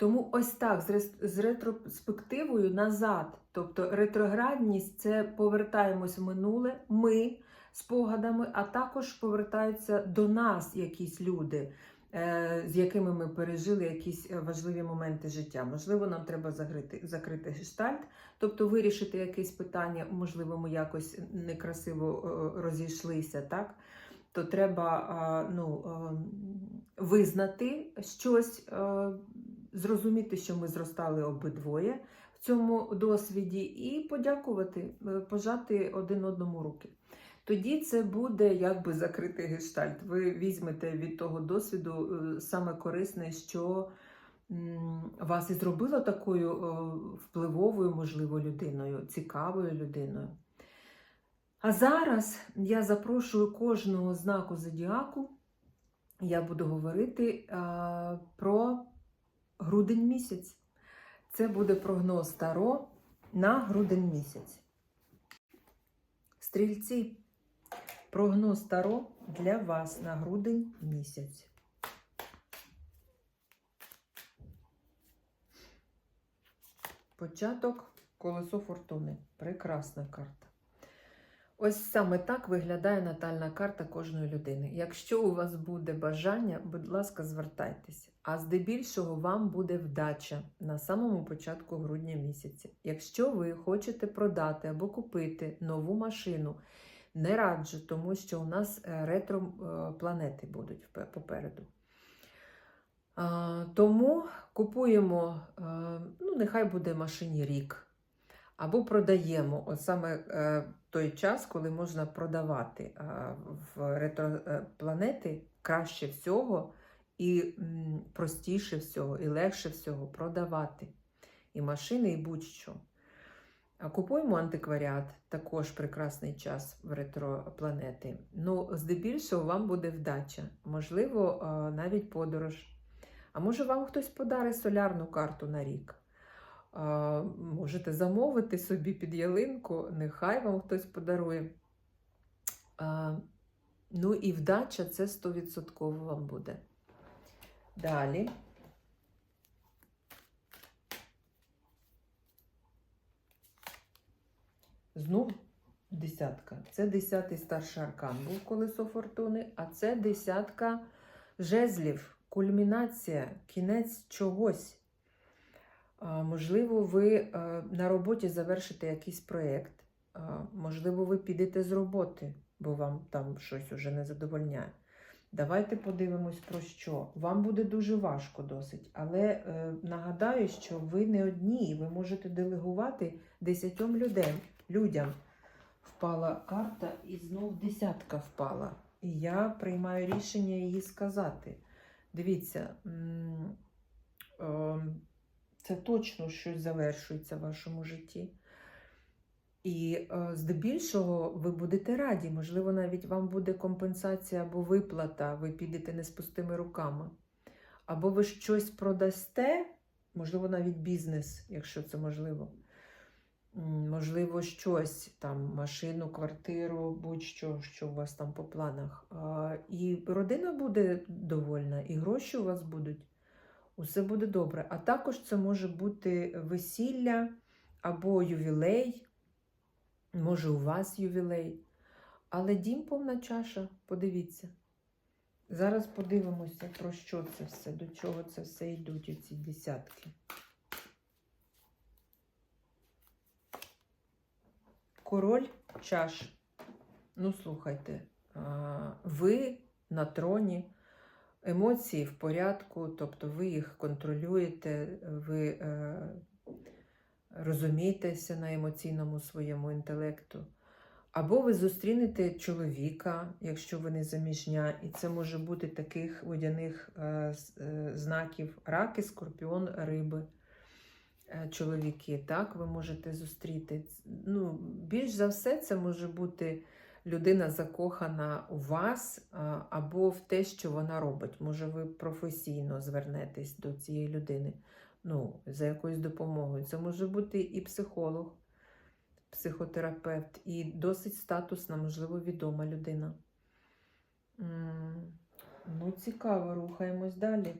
Тому ось так, з, ретроспективою назад. Тобто ретроградність це повертаємось в минуле, ми спогадами, а також повертаються до нас якісь люди, е, з якими ми пережили якісь е, важливі моменти життя. Можливо, нам треба закрити, закрити гештальт, тобто вирішити якесь питання, можливо, ми якось некрасиво е, розійшлися, так? То треба ну, е, визнати щось, зрозуміти, що ми зростали обидвоє в цьому досвіді, і подякувати, е, пожати один одному руки. Тоді це буде якби закритий гештальт. Ви візьмете від того досвіду е, саме корисне, що вас і зробило такою е, впливовою, можливо, людиною, цікавою людиною. А зараз я запрошую кожного знаку зодіаку. Я буду говорити про грудень місяць. Це буде прогноз Таро на грудень місяць. Стрільці, прогноз Таро для вас на грудень місяць. Початок колесо фортуни. Прекрасна карта. Ось саме так виглядає натальна карта кожної людини. Якщо у вас буде бажання, будь ласка, звертайтеся. А здебільшого вам буде вдача на самому початку грудня місяця. Якщо ви хочете продати або купити нову машину, не раджу, тому що у нас е, ретро е, будуть попереду. Тому купуємо, е, ну, нехай буде машині рік. Або продаємо от саме е, той час, коли можна продавати е, в ретропланети краще всього і простіше всього, і легше всього продавати і машини, і будь-що. Купуємо антикваріат, також прекрасний час в ретропланети. Ну, здебільшого вам буде вдача, можливо, е, навіть подорож. А може вам хтось подарить солярну карту на рік. Можете замовити собі під ялинку, нехай вам хтось подарує. Ну і вдача це 100% вам буде. Далі. Знов десятка. Це десятий старший аркан був колесо фортуни, а це десятка жезлів, кульмінація, кінець чогось. Можливо, ви е, на роботі завершите якийсь проєкт. Можливо, ви підете з роботи, бо вам там щось уже не задовольняє. Давайте подивимось про що. Вам буде дуже важко досить, але е, нагадаю, що ви не одні, ви можете делегувати десятьом людям. людям. Впала карта і знов десятка впала. І я приймаю рішення її сказати. Дивіться, це точно щось завершується в вашому житті. І е, здебільшого ви будете раді, можливо, навіть вам буде компенсація або виплата, ви підете не з пустими руками. Або ви щось продасте, можливо, навіть бізнес, якщо це можливо. Можливо, щось там, машину, квартиру, будь-що, що у вас там по планах. І родина буде довольна, і гроші у вас будуть. Усе буде добре. А також це може бути весілля або ювілей. Може, у вас ювілей. Але дім повна чаша, подивіться. Зараз подивимося, про що це все, до чого це все йдуть, оці десятки. Король чаш. Ну, слухайте, ви на троні, емоції в порядку, тобто ви їх контролюєте, ви е, розумієтеся на емоційному своєму інтелекту. Або ви зустрінете чоловіка, якщо ви не заміжня, і це може бути таких водяних е, е, знаків раки, скорпіон, риби. Е, Чоловіки, так, ви можете зустріти. Ну, більш за все, це може бути людина закохана у вас або в те, що вона робить. Може, ви професійно звернетесь до цієї людини ну, за якоюсь допомогою. Це може бути і психолог, психотерапевт, і досить статусна, можливо, відома людина. Ну, цікаво, рухаємось далі.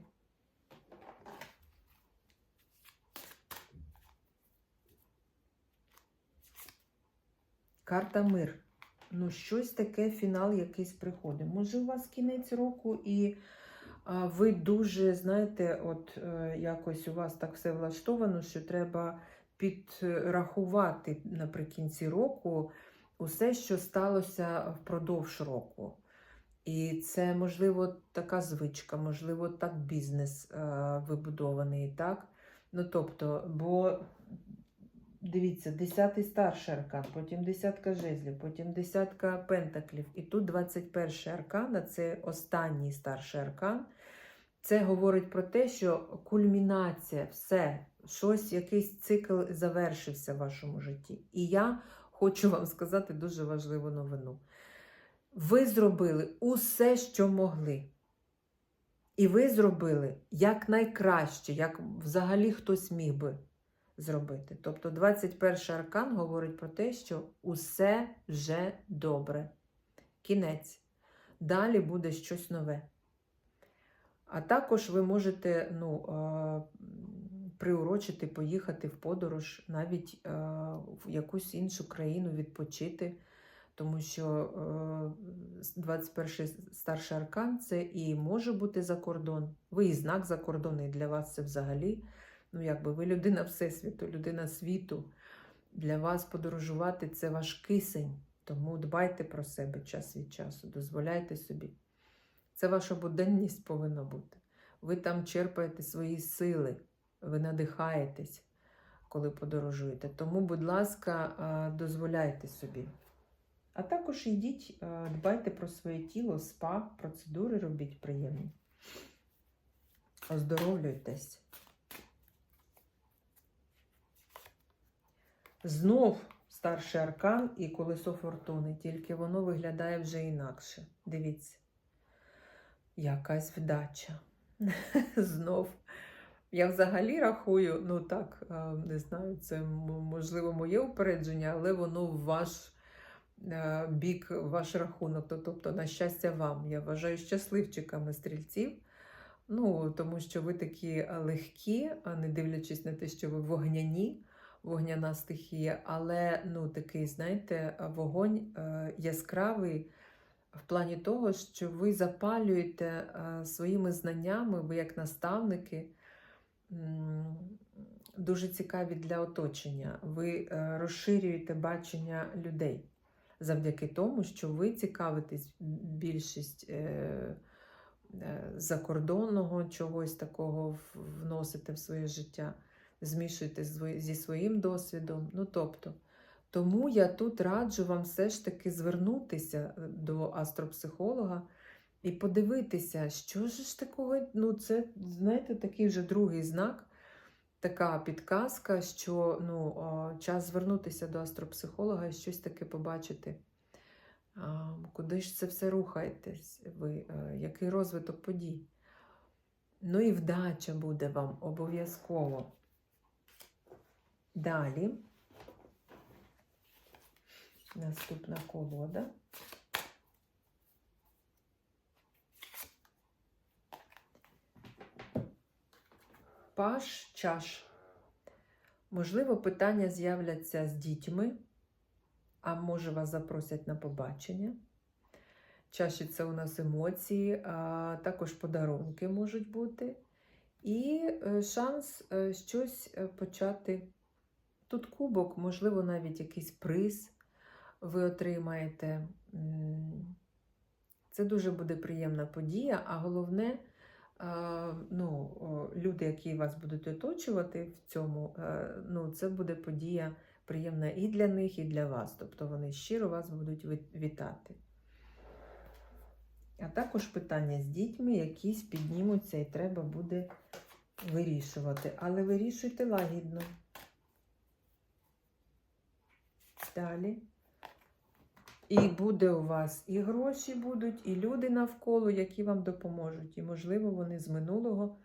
Карта мир. Ну, щось таке, фінал якийсь приходить. Може, у вас кінець року і а, ви дуже, знаєте, от е, якось у вас так все влаштовано, що треба підрахувати наприкінці року усе, що сталося впродовж року. І це, можливо, така звичка, можливо, так бізнес е, вибудований, так? Ну, тобто, бо дивіться, десятий старший аркан, потім десятка жезлів, потім десятка пентаклів. І тут 21 аркан, а це останній старший аркан. Це говорить про те, що кульмінація, все, щось, якийсь цикл завершився в вашому житті. І я хочу вам сказати дуже важливу новину. Ви зробили усе, що могли. І ви зробили як найкраще, як взагалі хтось міг би зробити. Тобто 21 аркан говорить про те, що усе вже добре. Кінець. Далі буде щось нове. А також ви можете ну, приурочити, поїхати в подорож, навіть в якусь іншу країну відпочити. Тому що е, 21 старший аркан це і може бути за кордон. Ви і знак за кордон, і для вас це взагалі. Ну, якби ви людина Всесвіту, людина світу. Для вас подорожувати це ваш кисень. Тому дбайте про себе час від часу, дозволяйте собі. Це ваша буденність повинна бути. Ви там черпаєте свої сили, ви надихаєтесь, коли подорожуєте. Тому, будь ласка, дозволяйте собі. А також йдіть, дбайте про своє тіло, спа, процедури робіть приємні. Оздоровлюйтесь. Знов старший аркан і колесо фортуни, тільки воно виглядає вже інакше. Дивіться, якась вдача. Знов. Я взагалі рахую, ну так, е, не знаю, це можливо моє упередження, але воно в ваш е, бік, ваш рахунок. Тобто, на щастя вам. Я вважаю щасливчиками стрільців. Ну, тому що ви такі легкі, а не дивлячись на те, що ви вогняні, вогняна стихія, але ну, такий, знаєте, вогонь е, яскравий в плані того, що ви запалюєте е, своїми знаннями, ви як наставники, дуже цікаві для оточення. Ви е, розширюєте бачення людей завдяки тому, що ви цікавитесь більшість. Закордонного чогось такого вносите в своє життя, змішуєте зви- зі своїм досвідом. Ну, тобто, тому я тут раджу вам все ж таки звернутися е, до астропсихолога і подивитися, що ж такого. Ну, це, знаєте, такий вже другий знак, така підказка, що ну, час звернутися до астропсихолога і щось таке побачити. Куди ж це все рухаєтесь? Ви, е, який розвиток подій? Ну і вдача буде вам обов'язково. Далі. Наступна колода. Паш чаш. Можливо, питання з'являться з дітьми, а може вас запросять на побачення. Чаші це у нас емоції, а також подарунки можуть бути. І е, шанс е, щось е, почати. Тут кубок, можливо, навіть якийсь приз ви отримаєте. Це дуже буде приємна подія, а головне, ну, люди, які вас будуть оточувати в цьому, е, ну, це буде подія приємна і для них, і для вас. Тобто вони щиро вас будуть вітати. А також питання з дітьми, якісь піднімуться і треба буде вирішувати. Але вирішуйте лагідно. Далі. І буде у вас і гроші будуть, і люди навколо, які вам допоможуть. І, можливо, вони з минулого.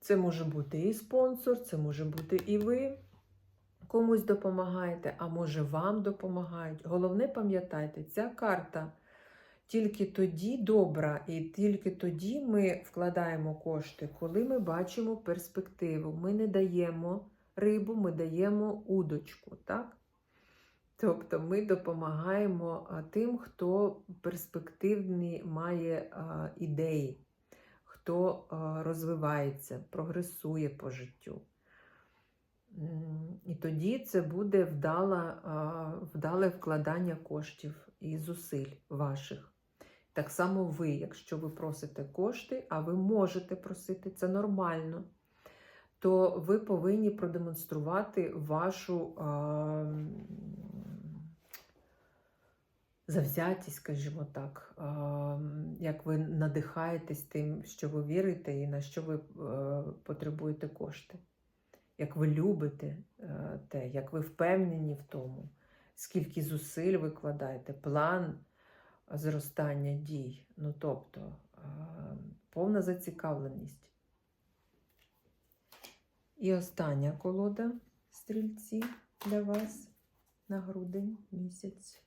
Це може бути і спонсор, це може бути і ви комусь допомагаєте, а може вам допомагають. Головне, пам'ятайте, ця карта тільки тоді добра, і тільки тоді ми вкладаємо кошти, коли ми бачимо перспективу. Ми не даємо рибу, ми даємо удочку. так? Тобто ми допомагаємо тим, хто перспективні має ідеї, хто розвивається, прогресує по життю. І тоді це буде вдала, вдале вкладання коштів і зусиль ваших. Так само ви, якщо ви просите кошти, а ви можете просити, це нормально, то ви повинні продемонструвати вашу а, завзятість, скажімо так, а, як ви надихаєтесь тим, що ви вірите і на що ви е, потребуєте кошти, як ви любите е, те, як ви впевнені в тому, скільки зусиль ви кладаєте, план зростання дій. Ну, тобто, е, повна зацікавленість. І остання колода стрільці для вас на грудень місяць.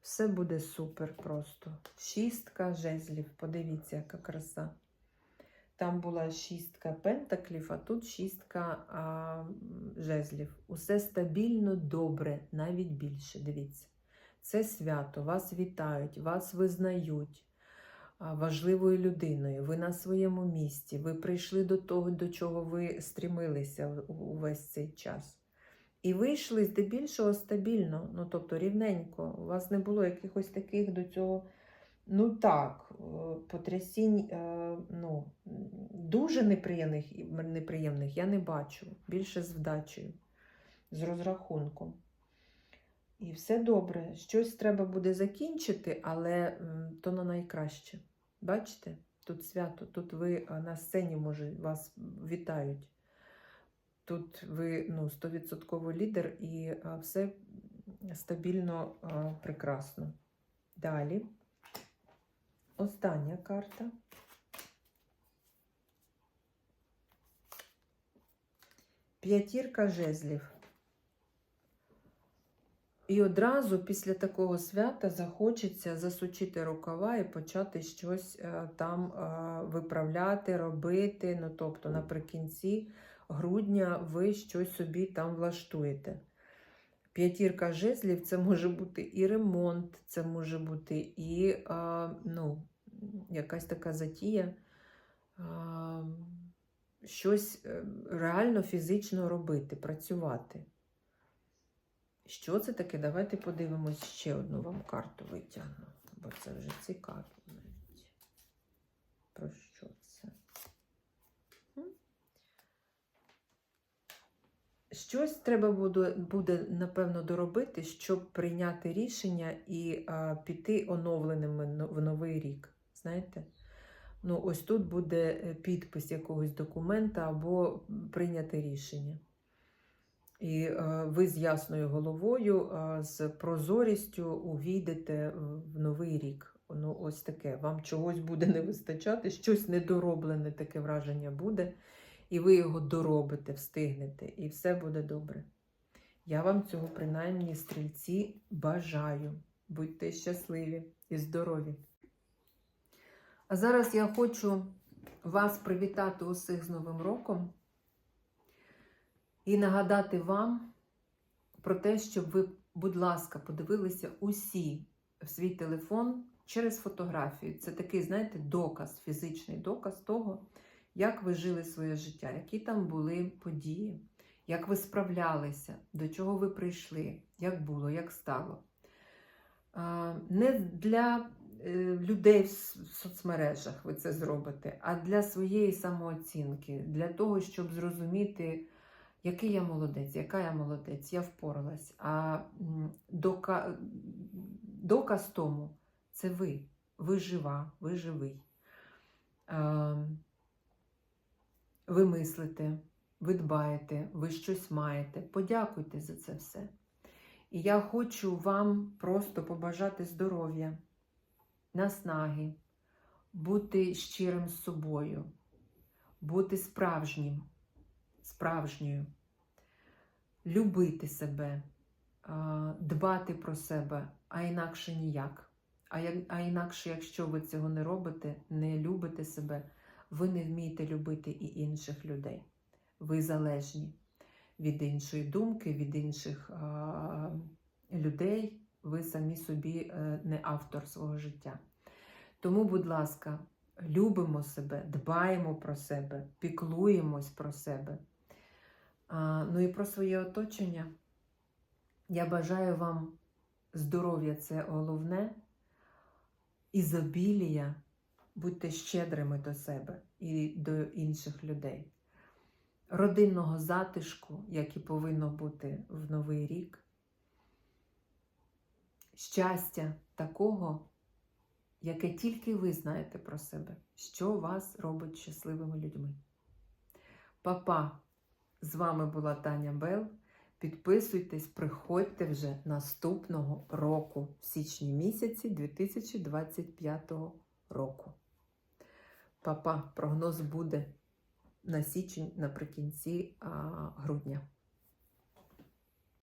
Все буде супер просто. Шістка жезлів. Подивіться, яка краса. Там була шістка пентаклів, а тут шістка а, жезлів. Усе стабільно, добре, навіть більше. Дивіться. Це свято, вас вітають, вас визнають важливою людиною. Ви на своєму місці, ви прийшли до того, до чого ви стрімилися увесь цей час. І вийшли здебільшого стабільно, ну тобто рівненько. У вас не було якихось таких до цього, ну так, е, потрясінь, е, ну, дуже неприємних, неприємних я не бачу. Більше з вдачею, з розрахунком. І все добре. Щось треба буде закінчити, але то на найкраще. Бачите? Тут свято, тут ви на сцені, може, вас вітають. Тут ви ну, 100% лідер і все стабільно, прекрасно. Далі. Остання карта. П'ятірка жезлів. І одразу після такого свята захочеться засучити рукава і почати щось е, там е, виправляти, робити. Ну, тобто, наприкінці грудня ви щось собі там влаштуєте. П'ятірка жезлів це може бути і ремонт, це може бути і ну, якась така затія, щось е, реально фізично робити, працювати. Що це таке? Давайте подивимось ще одну вам карту витягну, бо це вже цікаво навіть. Про що це? Щось треба буде, буде, напевно, доробити, щоб прийняти рішення і а, піти оновленими в новий рік. Знаєте? Ну, ось тут буде е, підпис якогось документа або прийняти рішення. І е, ви з ясною головою, е, з прозорістю увійдете в новий рік. Ну, ось таке. Вам чогось буде не вистачати, щось недороблене, таке враження буде, і ви його доробите, встигнете, і все буде добре. Я вам цього, принаймні, стрільці, бажаю. Будьте щасливі і здорові. А зараз я хочу вас привітати усіх з Новим роком і нагадати вам про те, щоб ви, будь ласка, подивилися усі в свій телефон через фотографію. Це такий, знаєте, доказ, фізичний доказ того, як ви жили своє життя, які там були події, як ви справлялися, до чого ви прийшли, як було, як стало. Не для е, людей в соцмережах ви це зробите, а для своєї самооцінки, для того, щоб зрозуміти, який я молодець, яка я молодець, я впоралась. А дока... доказ тому це ви. Ви жива, ви живий. Ви мислите, ви дбаєте, ви щось маєте. Подякуйте за це все. І я хочу вам просто побажати здоров'я, наснаги, бути щирим з собою, бути справжнім, справжньою, любити себе, дбати про себе, а інакше ніяк. А, інакше, якщо ви цього не робите, не любите себе, ви не вмієте любити і інших людей. Ви залежні від іншої думки, від інших людей. Ви самі собі е, не автор свого життя. Тому, будь ласка, любимо себе, дбаємо про себе, піклуємось про себе. Ну і про своє оточення. Я бажаю вам здоров'я це головне, ізобілія, будьте щедрими до себе і до інших людей. Родинного затишку, як і повинно бути в Новий рік. Щастя такого, яке тільки ви знаєте про себе, що вас робить щасливими людьми. Папа, з вами була Таня Бел. Підписуйтесь, приходьте вже наступного року, в січні місяці 2025 року. Папа, прогноз буде на січень наприкінці грудня.